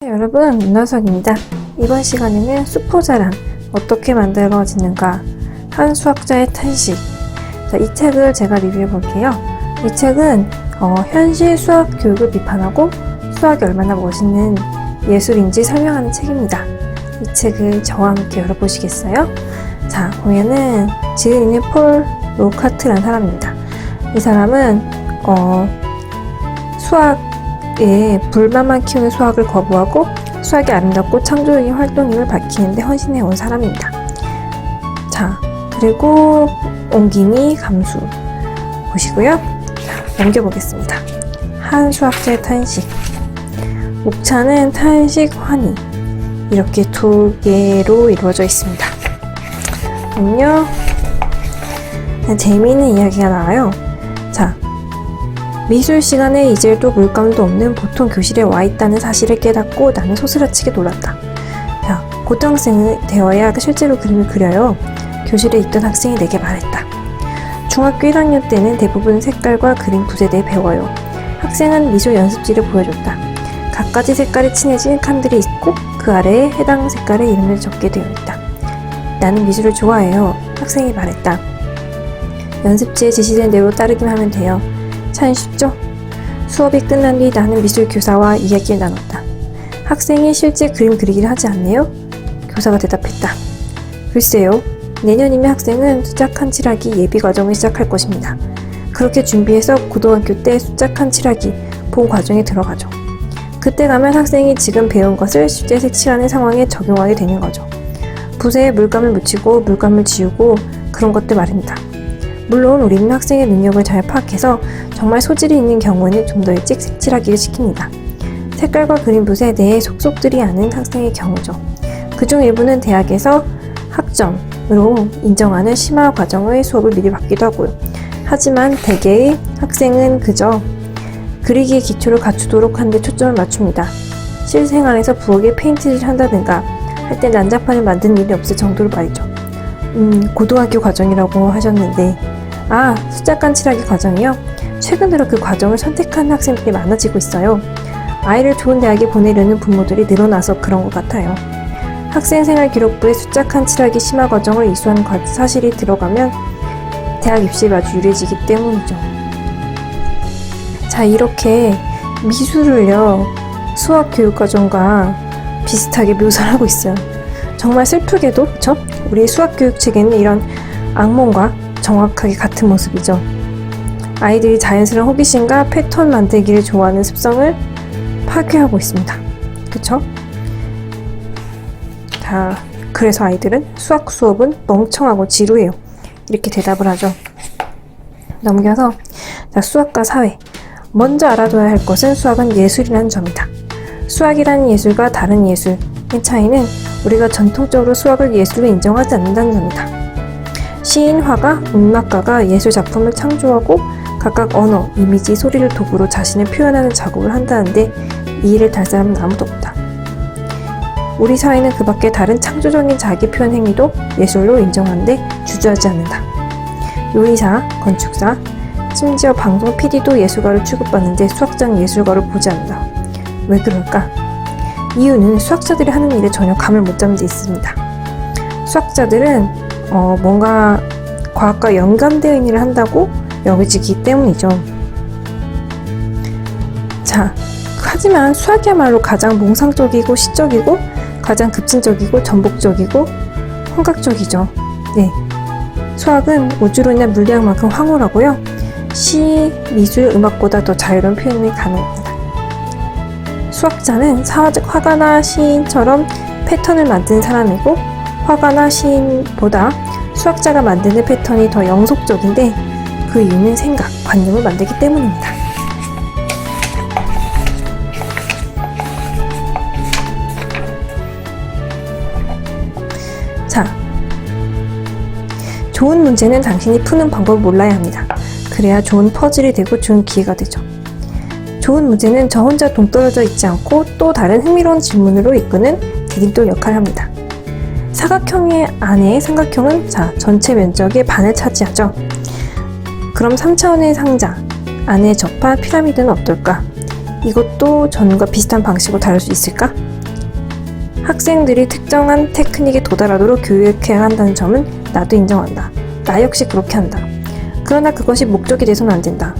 네, 여러분, 문화석입니다. 이번 시간에는 수포자랑 어떻게 만들어지는가 한 수학자의 탄식 자, 이 책을 제가 리뷰해 볼게요. 이 책은 어, 현실 수학 교육을 비판하고 수학이 얼마나 멋있는 예술인지 설명하는 책입니다. 이 책을 저와 함께 열어보시겠어요? 자, 보면은 지은이는 폴 로카트라는 사람입니다. 이 사람은 어, 수학 에 불만만 키우는 수학을 거부하고 수학이 아름답고 창조적인 활동임을 밝히는데 헌신해 온 사람입니다. 자, 그리고 옹기니 감수 보시고요. 자, 넘겨보겠습니다. 한 수학자의 탄식. 목차는 탄식 환희. 이렇게 두 개로 이루어져 있습니다. 그럼요. 재미있는 이야기가 나와요. 자, 미술 시간에 이젤도 물감도 없는 보통 교실에 와 있다는 사실을 깨닫고 나는 소스라치게 놀랐다. 자, 고등학생이 되어야 실제로 그림을 그려요. 교실에 있던 학생이 내게 말했다. 중학교 1학년 때는 대부분 색깔과 그림 대해 배워요. 학생은 미술 연습지를 보여줬다. 갖가지 색깔이 칠해진 칸들이 있고 그 아래에 해당 색깔의 이름을 적게 되어 있다. 나는 미술을 좋아해요. 학생이 말했다. 연습지에 지시된 대로 따르기만 하면 돼요. 참 쉽죠? 수업이 끝난 뒤 나는 미술 교사와 이야기를 나눴다. 학생이 실제 그림 그리기를 하지 않네요? 교사가 대답했다. 글쎄요. 내년이면 학생은 칸 칠하기 예비 과정을 시작할 것입니다. 그렇게 준비해서 고등학교 때칸 칠하기 본 과정에 들어가죠. 그때 가면 학생이 지금 배운 것을 실제 색칠하는 상황에 적용하게 되는 거죠. 붓에 물감을 묻히고 물감을 지우고 그런 것들 말입니다. 물론 우리는 학생의 능력을 잘 파악해서 정말 소질이 있는 경우에는 좀 더 일찍 색칠하기를 시킵니다. 색깔과 그림 붓에 대해 속속들이 아는 학생의 경우죠. 그중 일부는 대학에서 학점으로 인정하는 심화 과정의 수업을 미리 받기도 하고요. 하지만 대개의 학생은 그저 그리기의 기초를 갖추도록 하는 데 초점을 맞춥니다. 실생활에서 부엌에 페인트를 한다든가 할 때 난장판을 만드는 일이 없을 정도로 말이죠. 음, 고등학교 과정이라고 하셨는데, 아, 숫자 깐칠하기 과정이요? 최근 들어 그 과정을 선택한 학생들이 많아지고 있어요. 아이를 좋은 대학에 보내려는 부모들이 늘어나서 그런 것 같아요. 학생생활 기록부에 숫자 칸칠하기 심화 과정을 이수한 과- 사실이 들어가면 대학 입시에 아주 유리해지기 때문이죠. 자, 이렇게 미술을요, 수학 교육 과정과 비슷하게 묘사를 하고 있어요. 정말 슬프게도, 그쵸? 우리 수학 교육 책에는 이런 악몽과 정확하게 같은 모습이죠. 아이들이 자연스러운 호기심과 패턴 만들기를 좋아하는 습성을 파괴하고 있습니다. 그쵸? 자, 그래서 아이들은 수학 수업은 멍청하고 지루해요. 이렇게 대답을 하죠. 넘겨서, 자, 수학과 사회. 먼저 알아둬야 할 것은 수학은 예술이라는 점이다. 수학이라는 예술과 다른 예술의 차이는 우리가 전통적으로 수학을 예술로 인정하지 않는다는 점이다. 시인, 화가, 문학가가 예술 작품을 창조하고 각각 언어, 이미지, 소리를 도구로 자신을 표현하는 작업을 한다는데 이 일을 달 사람은 아무도 없다. 우리 사회는 그 밖에 다른 창조적인 자기 표현 행위도 예술로 인정하는데 주저하지 않는다. 요리사, 건축사, 심지어 방송 PD도 예술가를 취급받는데 수학자는 예술가를 보지 않는다. 왜 그럴까? 이유는 수학자들이 하는 일에 전혀 감을 못 잡는 데 있습니다. 수학자들은 어, 뭔가 과학과 있는 일을 한다고 여겨지기 때문이죠. 자, 하지만 수학이야말로 가장 몽상적이고 시적이고 가장 급진적이고 전복적이고 환각적이죠. 네. 수학은 인한 물리학만큼 황홀하고요. 시, 미술, 음악보다 더 자유로운 표현이 가능합니다. 수학자는 사화적 화가나 시인처럼 패턴을 만드는 사람이고 화가나 시인보다 수학자가 만드는 패턴이 더 영속적인데 그 이유는 생각, 관념을 만들기 때문입니다. 자, 좋은 문제는 당신이 푸는 방법을 몰라야 합니다. 그래야 좋은 퍼즐이 되고 좋은 기회가 되죠. 좋은 문제는 저 혼자 동떨어져 있지 않고 또 다른 흥미로운 질문으로 이끄는 디딤돌 역할을 합니다. 사각형의 안에 삼각형은 자 전체 면적의 반을 차지하죠. 그럼 3차원의 상자 안에 접한 피라미드는 어떨까? 이것도 전과 비슷한 방식으로 다룰 수 있을까? 학생들이 특정한 테크닉에 도달하도록 교육해야 한다는 점은 나도 인정한다. 나 역시 그렇게 한다. 그러나 그것이 목적이 돼서는 안 된다.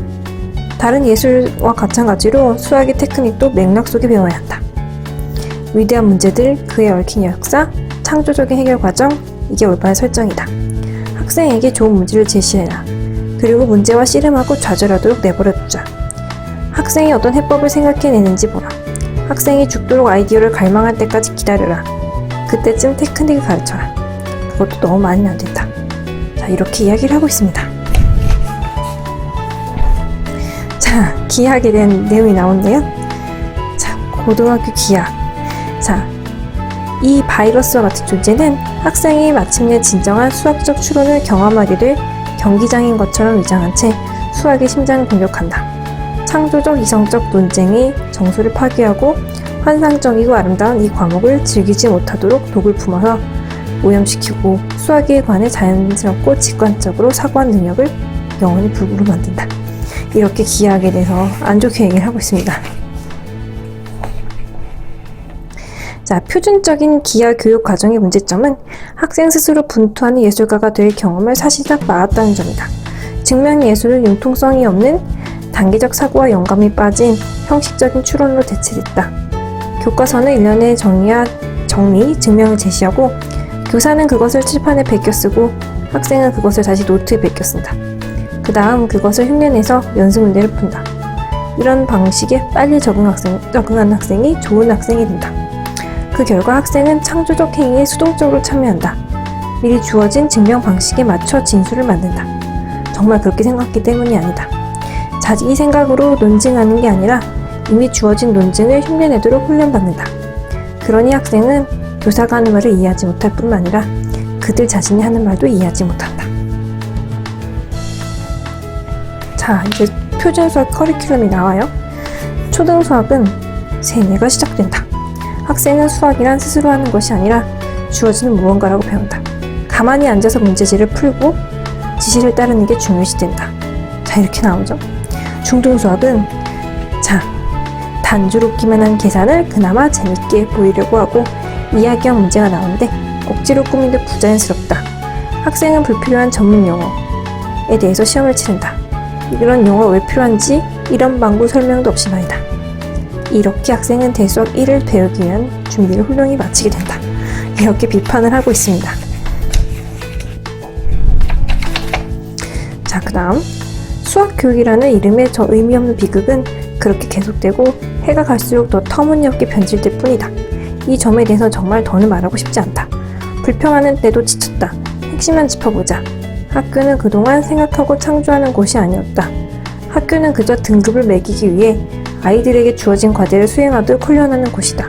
다른 예술과 마찬가지로 수학의 테크닉도 맥락 속에 배워야 한다. 위대한 문제들, 그에 얽힌 역사, 창조적인 해결 과정, 이게 올바른 설정이다. 학생에게 좋은 문제를 제시해라. 그리고 문제와 씨름하고 좌절하도록 내버려두자. 학생이 어떤 해법을 생각해내는지 보라. 학생이 죽도록 아이디어를 갈망할 때까지 기다려라. 그때쯤 테크닉을 가르쳐라. 그것도 너무 많으면 안 된다. 자, 이렇게 이야기를 하고 있습니다. 자, 기하에 대한 내용이 나오는데요. 자, 고등학교 기하. 자, 이 바이러스와 같은 존재는 학생이 마침내 진정한 수학적 추론을 경험하게 될 경기장인 것처럼 위장한 채 수학의 심장을 공격한다. 창조적 이성적 논쟁이 정서를 파괴하고 환상적이고 아름다운 이 과목을 즐기지 못하도록 독을 품어서 오염시키고 수학에 관해 자연스럽고 직관적으로 사고한 능력을 영원히 불구로 만든다. 이렇게 기하학에 대해서 안 좋게 얘기를 하고 있습니다. 자, 표준적인 기하 교육 과정의 문제점은 학생 스스로 분투하는 예술가가 될 경험을 사실상 막았다는 점이다. 증명 예술은 융통성이 없는 단계적 사고와 영감이 빠진 형식적인 추론으로 대체됐다. 교과서는 일련의 정의와 정리, 증명을 제시하고 교사는 그것을 칠판에 베껴 쓰고 학생은 그것을 다시 노트에 베껴 쓴다. 그 다음 그것을 흉내내서 연습 문제를 푼다. 이런 방식에 빨리 적응 학생, 적응한 학생이 좋은 학생이 된다. 그 결과 학생은 창조적 행위에 수동적으로 참여한다. 미리 주어진 증명 방식에 맞춰 진술을 만든다. 정말 그렇게 생각했기 때문이 아니다. 자기 생각으로 논증하는 게 아니라 이미 주어진 논증을 흉내내도록 훈련받는다. 그러니 학생은 교사가 하는 말을 이해하지 못할 뿐만 아니라 그들 자신이 하는 말도 이해하지 못한다. 자, 이제 표준 수학 커리큘럼이 나와요. 초등 수학은 세뇌가 시작된다. 학생은 수학이란 스스로 하는 것이 아니라 주어지는 무언가라고 배운다. 가만히 앉아서 문제지를 풀고 지시를 따르는 게 중요시 된다. 자, 이렇게 나오죠. 중등 수학은 자, 단조롭기만 한 계산을 그나마 재밌게 보이려고 하고 이야기한 문제가 나오는데 억지로 꾸민 듯 부자연스럽다. 학생은 불필요한 전문 용어에 대해서 시험을 치른다. 이런 용어가 왜 필요한지 이런 방구 설명도 없이 말이다. 이렇게 학생은 대수학 1을 배우기 위한 준비를 훌륭히 마치게 된다. 이렇게 비판을 하고 있습니다. 자, 그 다음. 수학 교육이라는 이름의 저 의미 없는 비극은 그렇게 계속되고 해가 갈수록 더 터무니없게 변질될 뿐이다. 이 점에 대해서 정말 더는 말하고 싶지 않다. 불평하는 때도 지쳤다. 핵심만 짚어보자. 학교는 그동안 생각하고 창조하는 곳이 아니었다. 학교는 그저 등급을 매기기 위해 아이들에게 주어진 과제를 수행하도록 훈련하는 곳이다.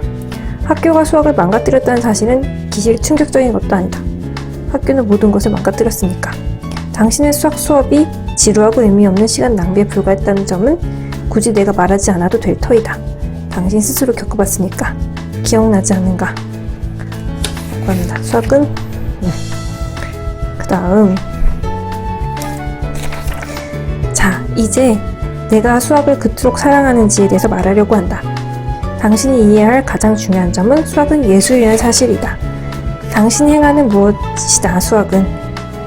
학교가 수학을 망가뜨렸다는 사실은 기식이 충격적인 것도 아니다. 학교는 모든 것을 망가뜨렸으니까. 당신의 수학 수업이 지루하고 의미 없는 시간 낭비에 불과했다는 점은 굳이 내가 말하지 않아도 될 터이다. 당신 스스로 겪어봤으니까 기억나지 않는가? 합니다. 수학은 음. 그 다음 자 이제 내가 수학을 그토록 사랑하는지에 대해서 말하려고 한다. 당신이 이해해야 할 가장 중요한 점은 수학은 예술이라는 사실이다. 당신이 행하는 무엇이다 수학은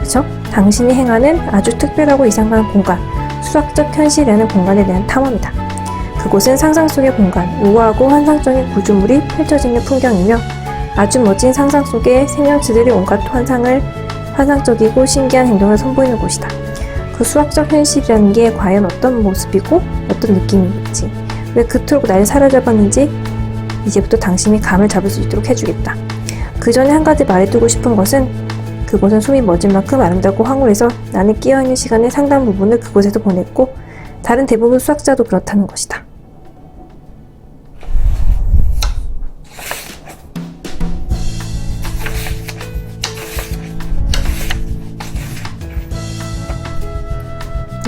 그죠? 당신이 행하는 아주 특별하고 이상한 공간, 수학적 현실이라는 공간에 대한 탐험이다. 그곳은 상상 속의 공간, 우아하고 환상적인 구조물이 펼쳐지는 풍경이며 아주 멋진 상상 속의 생명체들이 온갖 환상을 환상적이고 신기한 행동을 선보이는 곳이다. 그 수학적 현실이라는 게 과연 어떤 모습이고 어떤 느낌인지, 왜 그토록 날 사로잡았는지 이제부터 당신이 감을 잡을 수 있도록 해주겠다. 그 전에 한 가지 말해두고 싶은 것은 그곳은 숨이 멎을 만큼 아름답고 황홀해서 나는 끼어있는 시간의 상당 부분을 그곳에서 보냈고 다른 대부분 수학자도 그렇다는 것이다.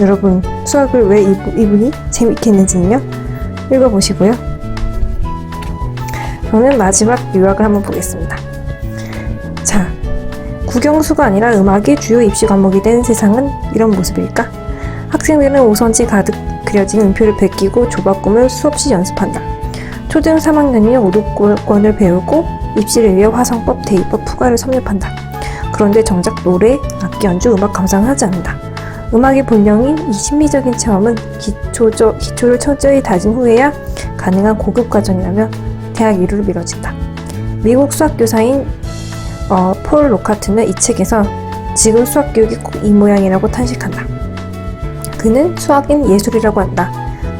여러분 수학을 왜 이분, 이분이 재밌게 했는지는요 읽어보시고요 저는 마지막 유학을 한번 보겠습니다 자 국영수가 아니라 음악이 주요 입시 과목이 된 세상은 이런 모습일까? 학생들은 오선지 가득 그려진 음표를 베끼고 조바꿈을 수없이 연습한다. 초등 3학년이 오도권을 배우고 입시를 위해 화성법, 대입법, 국어를 섭렵한다. 그런데 정작 노래, 악기 연주, 음악 감상을 하지 않는다. 음악의 본령인 이 심미적인 체험은 기초적, 기초를 철저히 다진 후에야 가능한 고급 과정이라며 대학 1루로 미뤄진다. 미국 수학교사인 어, 폴 로카트는 이 책에서 지금 수학 교육이 꼭 이 모양이라고 탄식한다. 그는 수학인 예술이라고 한다.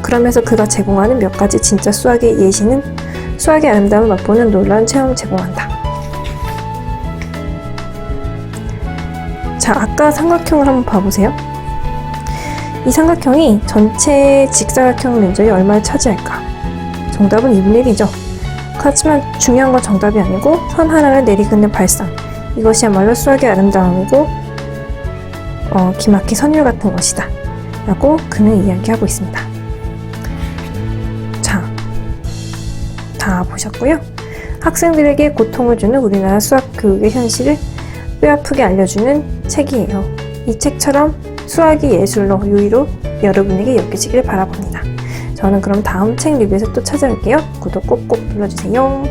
그러면서 그가 제공하는 몇 가지 진짜 수학의 예시는 수학의 아름다움을 맛보는 놀라운 체험을 제공한다. 자, 아까 삼각형을 한번 봐보세요. 이 삼각형이 전체 직사각형 면적이 얼마를 차지할까? 정답은 2분의 1이죠. 하지만 중요한 건 정답이 아니고 선 하나를 내리긋는 발상. 이것이야말로 수학의 아름다움이고 어, 기막힌 선율 같은 것이다. 라고 그는 이야기하고 있습니다. 자, 다 보셨고요. 학생들에게 고통을 주는 우리나라 수학 교육의 현실을 뼈아프게 알려주는 책이에요. 이 책처럼 수학이 예술로 유의로 여러분에게 엮이시길 바라봅니다. 저는 그럼 다음 책 리뷰에서 또 찾아올게요. 구독 꼭꼭 눌러주세요.